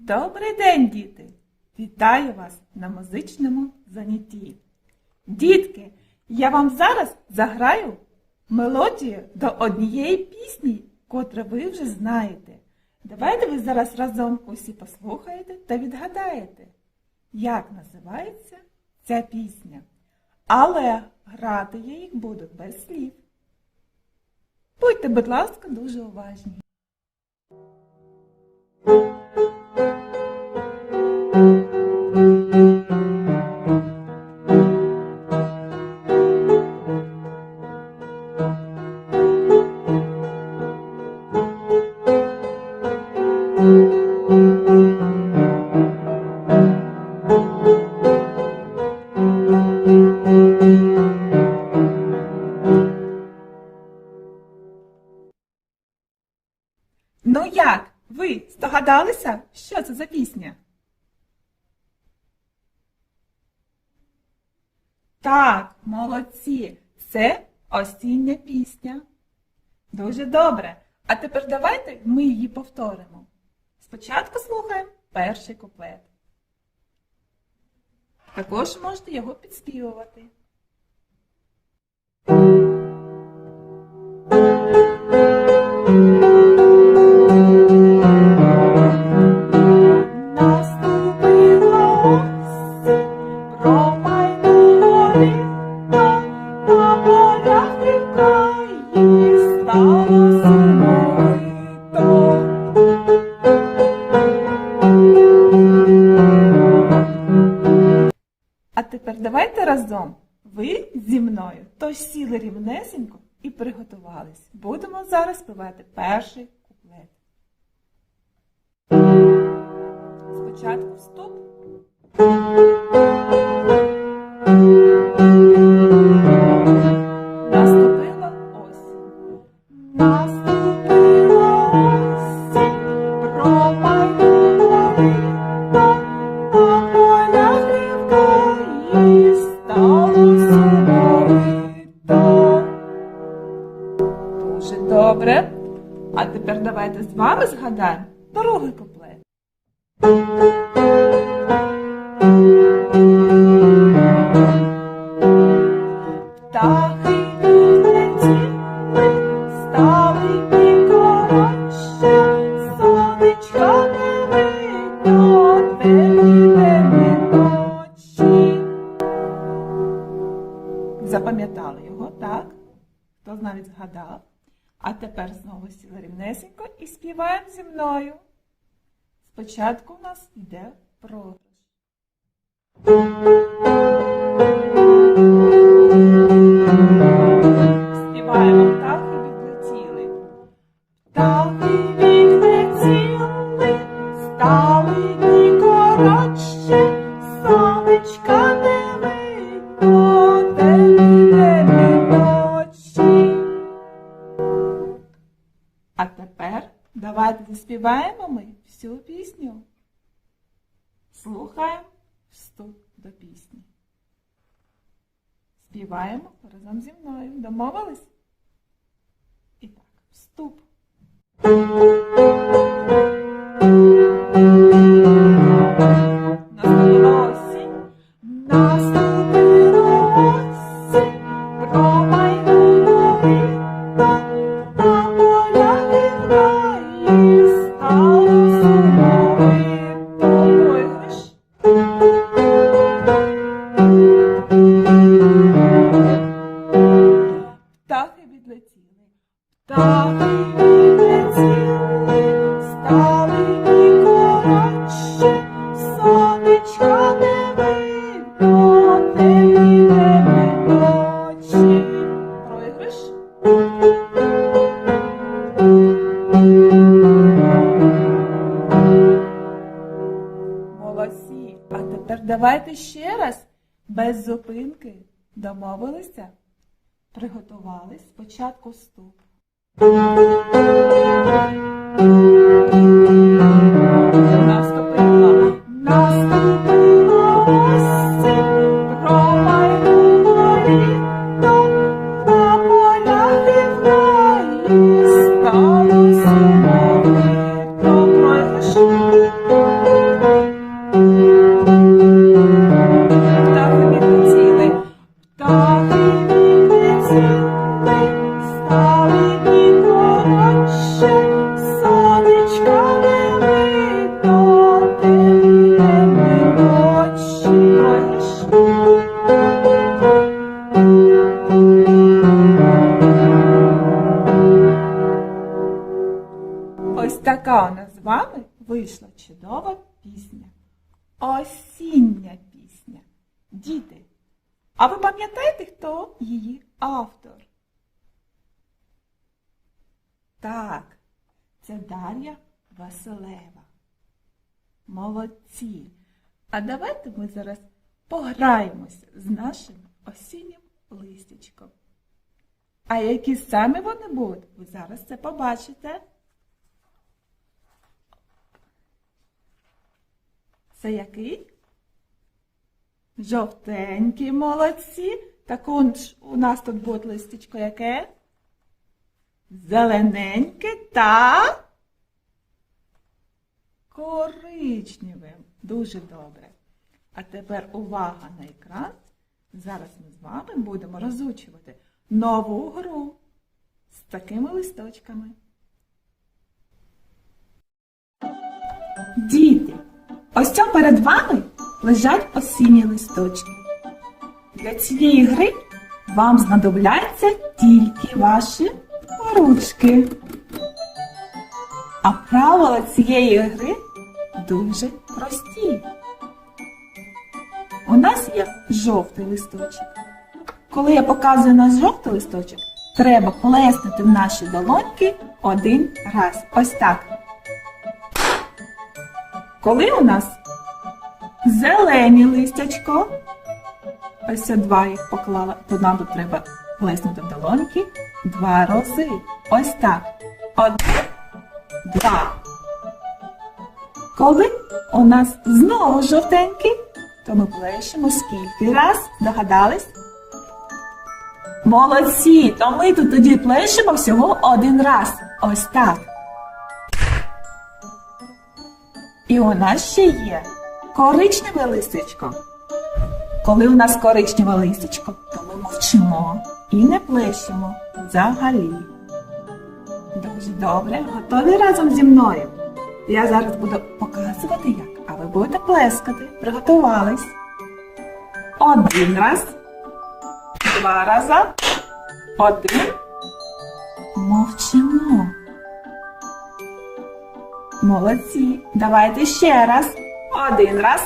Добрий день, діти! Вітаю вас на музичному занятті. Дітки, я вам зараз заграю мелодію до однієї пісні, котру ви вже знаєте. Давайте ви зараз разом усі послухаєте та відгадаєте, як називається ця пісня. Але грати я їх буду без слів. Будьте, будь ласка, дуже уважні. Здогадалися, що це за пісня? Так, молодці, це осіння пісня. Дуже добре. А тепер давайте ми її повторимо. Спочатку слухаємо перший куплет. Також можете його підспівувати. Разом. Ви зі мною то сіли рівнесенько і приготувались. Будемо зараз співати перший куплет. Спочатку добре. А тепер давайте з вами згадаємо другий куплет. Птахи відлетіли, стали і коротше, сонечка не видно, темні ночі. Запам'ятали його, так? Хто навіть згадав? А тепер знову сіли рівнесенько і співаємо зі мною. Спочатку у нас йде програш. Давайте заспіваємо ми всю пісню. Слухаємо вступ до пісні. Співаємо разом зі мною. Домовились? І так, вступ. Давайте ще раз без зупинки. Домовилися? Приготувались спочатку вступ. Така у нас з вами вийшла чудова пісня. Осіння пісня. Діти, а ви пам'ятаєте, хто її автор? Так, це Дар'я Василева. Молодці. А давайте ми зараз пограємося з нашим осіннім листячком. А які саме вони будуть, ви зараз це побачите. Це який? Жовтенькі молодці. Так он ж у нас тут буде листечко яке? Зелененьке та коричневим. Дуже добре. А тепер увага на екран. Зараз ми з вами будемо розучувати нову гру з такими листочками. Діти, ось цьому перед вами лежать осінні листочки. Для цієї гри вам знадобляться тільки ваші ручки. А правила цієї гри дуже прості. У нас є жовтий листочок. Коли я показую наш жовтий листочок, треба плеснути в наші долоньки один раз. Ось так. Коли у нас зелені листячко, ось я два їх поклала, то нам тут треба плеснути в долоньки два рази. Ось так. Один, два. Коли у нас знову жовтенький, то ми плещемо скільки раз? Догадались? Молодці! То ми тут тоді плещемо всього один раз. Ось так. І у нас ще є коричневе листечко. Коли у нас коричневе листечко, то ми мовчимо і не плещемо взагалі. Дуже добре, готові разом зі мною. Я зараз буду показувати як, а ви будете плескати. Приготувались. Один раз, два рази, один. Мовчимо. Молодці. Давайте ще раз. Один раз,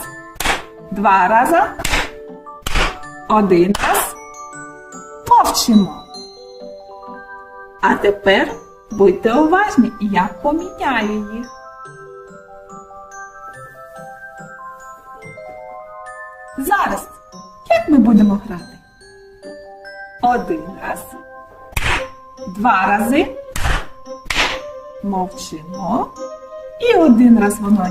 два рази, один раз. Мовчимо. А тепер будьте уважні, я поміняю їх. Зараз, як ми будемо грати? Один раз, два рази, мовчимо і один раз воно.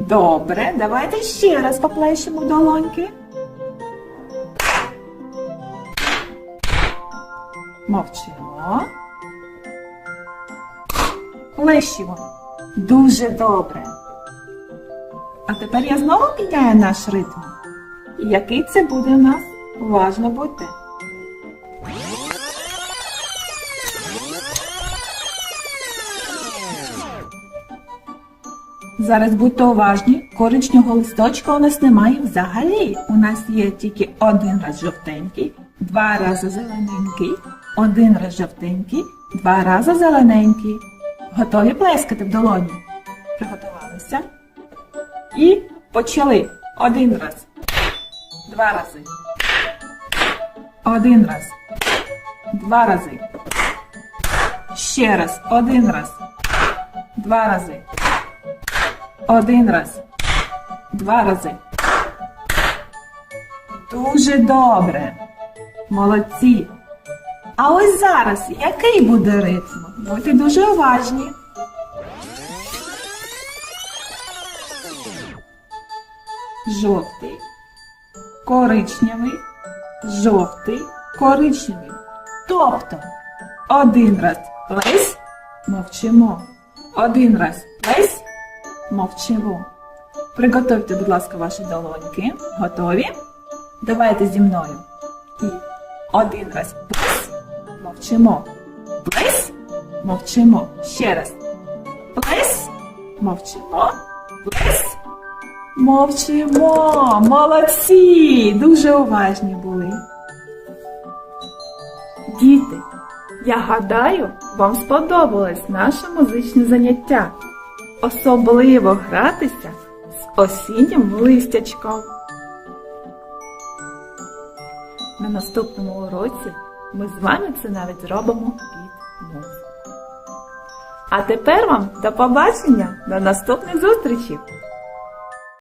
Добре, давайте ще раз поплещемо в долоньки. Мовчимо. Плещемо. Дуже добре. А тепер я знову міняю наш ритм. Який це буде у нас? Уважно будьте. Зараз будьте уважні, коричневого листочка у нас немає взагалі. У нас є тільки один раз жовтенький, два рази зелененький, один раз жовтенький, два рази зелененький. Готові плескати в долоні? Приготувалися. І почали. Один раз. Два рази. Один раз. Два рази. Ще раз. Один раз. Два рази. Один раз. Два рази. Дуже добре. Молодці. А ось зараз який буде ритм? Будьте дуже уважні. Жовтий, коричневий, жовтий, коричневий. Тобто один раз плесь, мовчимо. Один раз плесь, мовчимо. Приготуйте, будь ласка, ваші долоньки. Готові? Давайте зі мною. І один раз плесь, мовчимо. Плесь, мовчимо. Ще раз. Плесь, мовчимо. Плесь, мовчимо. Молодці! Дуже уважні були. Діти, Я гадаю, вам сподобалось наше музичне заняття. Особливо гратися з осіннім листячком. На наступному уроці ми з вами це навіть зробимо під музику. А тепер вам до побачення, до наступних зустрічей!